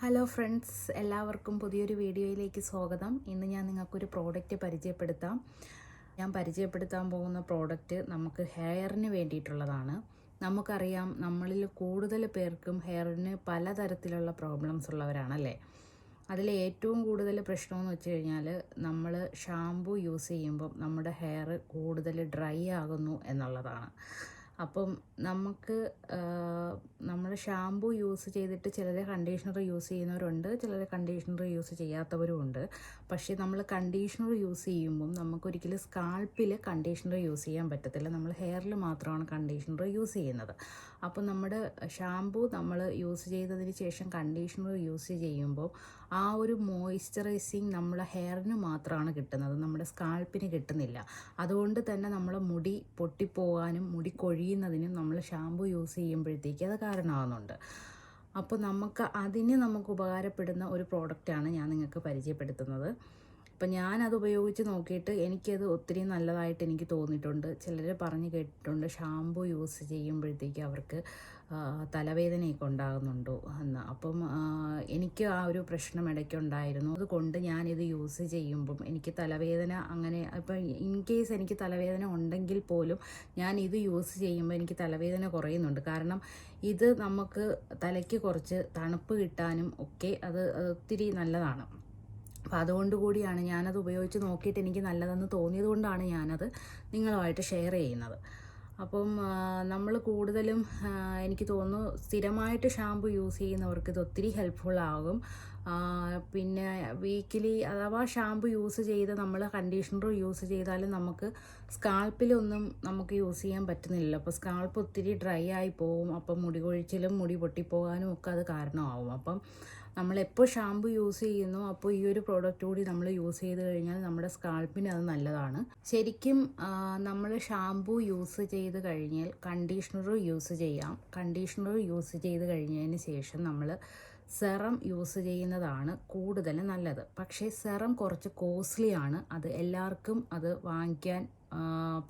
Hello friends എല്ലാവർക്കും പുതിയൊരു വീഡിയോയിലേക്ക് സ്വാഗതം. ഇന്ന് ഞാൻ നിങ്ങൾക്കൊരു പ്രോഡക്റ്റ് പരിചയപ്പെടുത്താം. ഞാൻ പരിചയപ്പെടുത്താൻ പോകുന്ന പ്രോഡക്റ്റ് നമുക്ക് ഹെയറിന് വേണ്ടിയിട്ടുള്ളതാണ്. നമുക്കറിയാം നമ്മളിൽ കൂടുതൽ പേർക്കും ഹെയറിന് പലതരത്തിലുള്ള പ്രോബ്ലംസ് ഉള്ളവരാണല്ലേ? അതിൽ ഏറ്റവും കൂടുതൽ പ്രശ്നമെന്ന് വെച്ച് കഴിഞ്ഞാൽ നമ്മൾ ഷാംപൂ യൂസ് ചെയ്യുമ്പം നമ്മുടെ ഹെയർ കൂടുതൽ ഡ്രൈ ആകുന്നു എന്നുള്ളതാണ്. അപ്പം നമുക്ക് നമ്മൾ ഷാമ്പു യൂസ് ചെയ്തിട്ട് ചിലർ കണ്ടീഷണർ യൂസ് ചെയ്യുന്നവരുണ്ട് ചിലർ കണ്ടീഷണർ യൂസ് ചെയ്യാത്തവരും ഉണ്ട്. പക്ഷേ നമ്മൾ കണ്ടീഷണർ യൂസ് ചെയ്യുമ്പം നമുക്കൊരിക്കലും സ്കാൾപ്പിൽ കണ്ടീഷണർ യൂസ് ചെയ്യാൻ പറ്റത്തില്ല. നമ്മൾ ഹെയറിൽ മാത്രമാണ് കണ്ടീഷണർ യൂസ് ചെയ്യുന്നത്. അപ്പം നമ്മുടെ ഷാമ്പു നമ്മൾ യൂസ് ചെയ്തതിന് ശേഷം കണ്ടീഷണർ യൂസ് ചെയ്യുമ്പോൾ ആ ഒരു മോയ്സ്ചറൈസിങ് നമ്മളെ ഹെയറിന് മാത്രമാണ് കിട്ടുന്നത്. നമ്മുടെ സ്കാൾപ്പിന് കിട്ടുന്നില്ല. അതുകൊണ്ട് തന്നെ നമ്മളെ മുടി പൊട്ടിപ്പോകാനും മുടി കൊഴിയുന്നതിനും നമ്മൾ ഷാമ്പു യൂസ് ചെയ്യുമ്പോഴത്തേക്ക് അത് കാരണമാകുന്നുണ്ട് അപ്പോൾ നമുക്ക് അതിന് നമുക്ക് ഉപകാരപ്പെടുന്ന ഒരു പ്രോഡക്റ്റാണ് ഞാൻ നിങ്ങൾക്ക് പരിചയപ്പെടുത്തുന്നത്. അപ്പം ഞാനത് ഉപയോഗിച്ച് നോക്കിയിട്ട് എനിക്കത് ഒത്തിരി നല്ലതായിട്ട് എനിക്ക് തോന്നിയിട്ടുണ്ട്. ചിലർ പറഞ്ഞ് കേട്ടിട്ടുണ്ട് ഷാമ്പു യൂസ് ചെയ്യുമ്പോഴത്തേക്ക് അവർക്ക് തലവേദനയൊക്കെ ഉണ്ടാകുന്നുണ്ടോ എന്ന്. അപ്പം എനിക്ക് ആ ഒരു പ്രശ്നം ഇടയ്ക്കുണ്ടായിരുന്നു. അതുകൊണ്ട് ഞാനിത് യൂസ് ചെയ്യുമ്പം എനിക്ക് തലവേദന അങ്ങനെ ഇപ്പം ഇൻ കേസ് എനിക്ക് തലവേദന ഉണ്ടെങ്കിൽ പോലും ഞാൻ ഇത് യൂസ് ചെയ്യുമ്പോൾ എനിക്ക് തലവേദന കുറയുന്നുണ്ട്. കാരണം ഇത് നമുക്ക് തലയ്ക്ക് കുറച്ച് തണുപ്പ് കിട്ടാനും ഒക്കെ അത് ഒത്തിരി നല്ലതാണ്. അപ്പം അതുകൊണ്ട് കൂടിയാണ് ഞാനത് ഉപയോഗിച്ച് നോക്കിയിട്ട് എനിക്ക് നല്ലതെന്ന് തോന്നിയത് കൊണ്ടാണ് ഞാനത് നിങ്ങളുമായിട്ട് ഷെയർ ചെയ്യുന്നത്. അപ്പം നമ്മൾ കൂടുതലും എനിക്ക് തോന്നുന്നു സ്ഥിരമായിട്ട് ഷാമ്പു യൂസ് ചെയ്യുന്നവർക്ക് ഇത് ഒത്തിരി ഹെൽപ്ഫുൾ ആകും. പിന്നെ വീക്കിലി അഥവാ ഷാമ്പു യൂസ് ചെയ്ത് നമ്മൾ കണ്ടീഷണർ യൂസ് ചെയ്താലും നമുക്ക് സ്കാൾപ്പിലൊന്നും നമുക്ക് യൂസ് ചെയ്യാൻ പറ്റുന്നില്ല അപ്പോൾ സ്കാൾപ്പ് ഒത്തിരി ഡ്രൈ ആയി പോവും. അപ്പം മുടി കൊഴിച്ചിലും മുടി പൊട്ടിപ്പോകാനും ഒക്കെ അത് കാരണമാവും. അപ്പം നമ്മളെപ്പോൾ ഷാമ്പു യൂസ് ചെയ്യുന്നു അപ്പോൾ ഈ ഒരു പ്രോഡക്റ്റ് കൂടി നമ്മൾ യൂസ് ചെയ്ത് കഴിഞ്ഞാൽ നമ്മുടെ സ്കാൾപ്പിന് അത് നല്ലതാണ്. ശരിക്കും നമ്മൾ ഷാമ്പു യൂസ് ചെയ്ത് കഴിഞ്ഞാൽ കണ്ടീഷണർ യൂസ് ചെയ്യാം. കണ്ടീഷണർ യൂസ് ചെയ്ത് കഴിഞ്ഞതിന് ശേഷം നമ്മൾ സെറം യൂസ് ചെയ്യുന്നതാണ് കൂടുതൽ നല്ലത്. പക്ഷേ സെറം കുറച്ച് കോസ്റ്റ്ലി ആണ്. അത് എല്ലാവർക്കും അത് വാങ്ങിക്കാൻ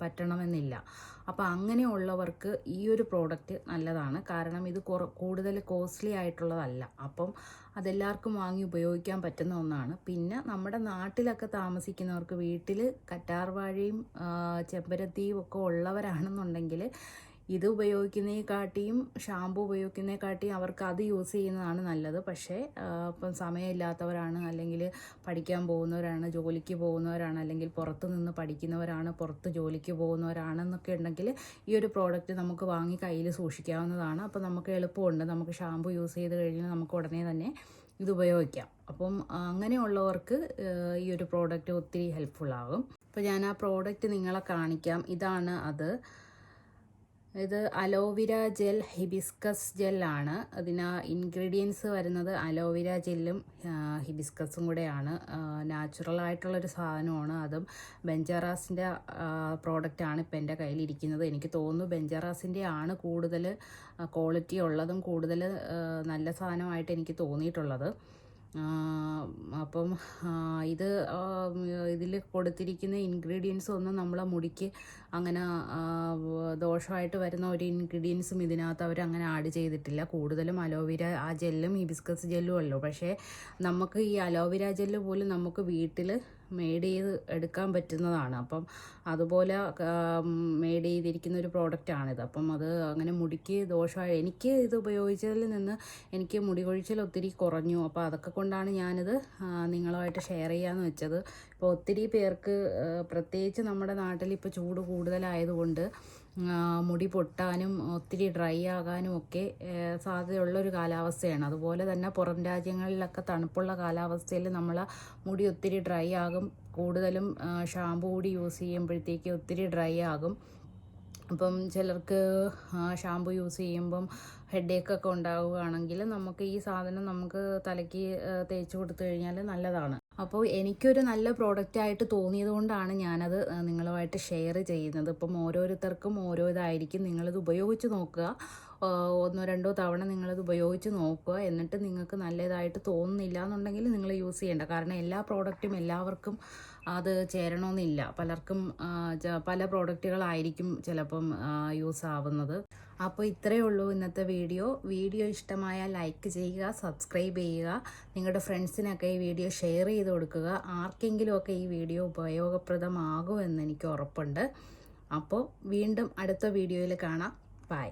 പറ്റണമെന്നില്ല. അപ്പോൾ അങ്ങനെയുള്ളവർക്ക് ഈ ഒരു പ്രോഡക്റ്റ് നല്ലതാണ്. കാരണം ഇത് കൂടുതൽ കോസ്റ്റ്ലി ആയിട്ടുള്ളതല്ല. അപ്പം അതെല്ലാവർക്കും വാങ്ങി ഉപയോഗിക്കാൻ പറ്റുന്ന ഒന്നാണ്. പിന്നെ നമ്മുടെ നാട്ടിലൊക്കെ താമസിക്കുന്നവർക്ക് വീട്ടിൽ കറ്റാർവാഴയും ചെമ്പരത്തിയും ഒക്കെ ഉള്ളവരാണെന്നുണ്ടെങ്കിൽ ഇത് ഉപയോഗിക്കുന്നതിനെക്കാട്ടിയും ഷാമ്പു ഉപയോഗിക്കുന്നതിനെക്കാട്ടിയും അവർക്ക് അത് യൂസ് ചെയ്യുന്നതാണ് നല്ലത്. പക്ഷേ ഇപ്പം സമയമില്ലാത്തവരാണ് അല്ലെങ്കിൽ പഠിക്കാൻ പോകുന്നവരാണ് ജോലിക്ക് പോകുന്നവരാണ് അല്ലെങ്കിൽ പുറത്ത് നിന്ന് പഠിക്കുന്നവരാണ് പുറത്ത് ജോലിക്ക് പോകുന്നവരാണെന്നൊക്കെ ഉണ്ടെങ്കിൽ ഈ ഒരു പ്രോഡക്റ്റ് നമുക്ക് വാങ്ങി കയ്യിൽ സൂക്ഷിക്കാവുന്നതാണ്. അപ്പോൾ നമുക്ക് എളുപ്പമുണ്ട്. നമുക്ക് ഷാമ്പു യൂസ് ചെയ്ത് കഴിഞ്ഞാൽ നമുക്ക് ഉടനെ തന്നെ ഇത് ഉപയോഗിക്കാം. അപ്പം അങ്ങനെയുള്ളവർക്ക് ഈ ഒരു പ്രോഡക്റ്റ് ഒത്തിരി ഹെൽപ്ഫുൾ ആകും. അപ്പോൾ ഞാൻ ആ പ്രോഡക്റ്റ് നിങ്ങളെ കാണിക്കാം. ഇതാണ് അത്. ഇത് അലോവിര ജെൽ ഹിബിസ്കസ് ജെല്ലാണ് അതിന് ഇൻഗ്രീഡിയൻസ് വരുന്നത് അലോവിര ജെല്ലും ഹിബിസ്കസും കൂടെയാണ്. നാച്ചുറൽ ആയിട്ടുള്ളൊരു സാധനമാണ് അതും. ബെഞ്ചറാസിന്റെ പ്രോഡക്റ്റാണ് ഇപ്പം എന്റെ കയ്യിലിരിക്കുന്നത്. എനിക്ക് തോന്നുന്നു ബെഞ്ചറാസിന്റെ ആണ് കൂടുതൽ ക്വാളിറ്റി ഉള്ളതും കൂടുതൽ നല്ല സാധനമായിട്ട് എനിക്ക് തോന്നിയിട്ടുള്ളത്. അപ്പം ഇത് ഇതിൽ കൊടുത്തിരിക്കുന്ന ഇൻഗ്രീഡിയൻസ് ഒന്നും നമ്മളെ മുടിക്ക് അങ്ങനെ ദോഷമായിട്ട് വരുന്ന ഒരു ഇൻഗ്രീഡിയൻസും ഇതിനകത്ത് അവർ അങ്ങനെ ആഡ് ചെയ്തിട്ടില്ല. കൂടുതലും അലോവിര ആ ജെല്ലും ഈ ബിസ്കസ് ജെല്ലും അല്ലോ. പക്ഷേ നമുക്ക് ഈ അലോവിര ജെല്ല് പോലും നമുക്ക് വീട്ടിൽ മെയ്ഡ് ചെയ്ത് എടുക്കാൻ പറ്റുന്നതാണ്. അപ്പം അതുപോലെ മെയ്ഡ് ചെയ്തിരിക്കുന്ന ഒരു പ്രോഡക്റ്റാണിത് അപ്പം അത് അങ്ങനെ മുടിക്ക് ദോഷമായി എനിക്ക് ഇത് ഉപയോഗിച്ചതിൽ നിന്ന് എനിക്ക് മുടി കൊഴിച്ചിൽ ഒത്തിരി കുറഞ്ഞു. അപ്പോൾ അതൊക്കെ കൊണ്ടാണ് ഞാനിത് നിങ്ങളുമായിട്ട് ഷെയർ ചെയ്യാമെന്ന് വെച്ചത്. ഇപ്പോൾ ഒത്തിരി പേർക്ക് പ്രത്യേകിച്ച് നമ്മുടെ നാട്ടിൽ ഇപ്പോൾ ചൂട് കൂടുതലായതുകൊണ്ട് മുടി പൊട്ടാനും ഒത്തിരി ഡ്രൈ ആകാനും ഒക്കെ സാധ്യതയുള്ളൊരു കാലാവസ്ഥയാണ്. അതുപോലെ തന്നെ പുറം രാജ്യങ്ങളിലൊക്കെ തണുപ്പുള്ള കാലാവസ്ഥയിൽ നമ്മൾ മുടി ഒത്തിരി ഡ്രൈ ആകും. കൂടുതലും ഷാമ്പു കൂടി യൂസ് ചെയ്യുമ്പോഴത്തേക്ക് ഒത്തിരി ഡ്രൈ ആകും. അപ്പം ചിലർക്ക് ഷാമ്പു യൂസ് ചെയ്യുമ്പം ഹെഡേക്കൊക്കെ ഉണ്ടാവുകയാണെങ്കിൽ നമുക്ക് ഈ സാധനം നമുക്ക് തലയ്ക്ക് തേച്ച് കൊടുത്തു കഴിഞ്ഞാൽ നല്ലതാണ്. അപ്പോൾ എനിക്കൊരു നല്ല പ്രോഡക്റ്റ് ആയിട്ട് തോന്നിയത് കൊണ്ടാണ് ഞാനത് നിങ്ങളുമായിട്ട് ഷെയർ ചെയ്യുന്നത്. ഇപ്പം ഓരോരുത്തർക്കും ഓരോ ഇതായിരിക്കും. നിങ്ങളിത് ഉപയോഗിച്ച് നോക്കുക. ഒന്നോ രണ്ടോ തവണ നിങ്ങളത് ഉപയോഗിച്ച് നോക്കുക. എന്നിട്ട് നിങ്ങൾക്ക് നല്ലതായിട്ട് തോന്നുന്നില്ല എന്നുണ്ടെങ്കിൽ നിങ്ങൾ യൂസ് ചെയ്യേണ്ട. കാരണം എല്ലാ പ്രോഡക്റ്റും എല്ലാവർക്കും അത് ചേരണമെന്നില്ല. പലർക്കും പല പ്രോഡക്റ്റുകളായിരിക്കും ചിലപ്പം യൂസ് ആവുന്നത്. അപ്പോൾ ഇത്രയേ ഉള്ളൂ ഇന്നത്തെ വീഡിയോ. വീഡിയോ ഇഷ്ടമായ ലൈക്ക് ചെയ്യുക സബ്സ്ക്രൈബ് ചെയ്യുക. നിങ്ങളുടെ ഫ്രണ്ട്സിനൊക്കെ ഈ വീഡിയോ ഷെയർ ചെയ്ത് കൊടുക്കുക. ആർക്കെങ്കിലുമൊക്കെ ഈ വീഡിയോ ഉപയോഗപ്രദമാകുമെന്ന് എനിക്ക് ഉറപ്പുണ്ട്. അപ്പോൾ വീണ്ടും അടുത്ത വീഡിയോയിൽ കാണാം. ബൈ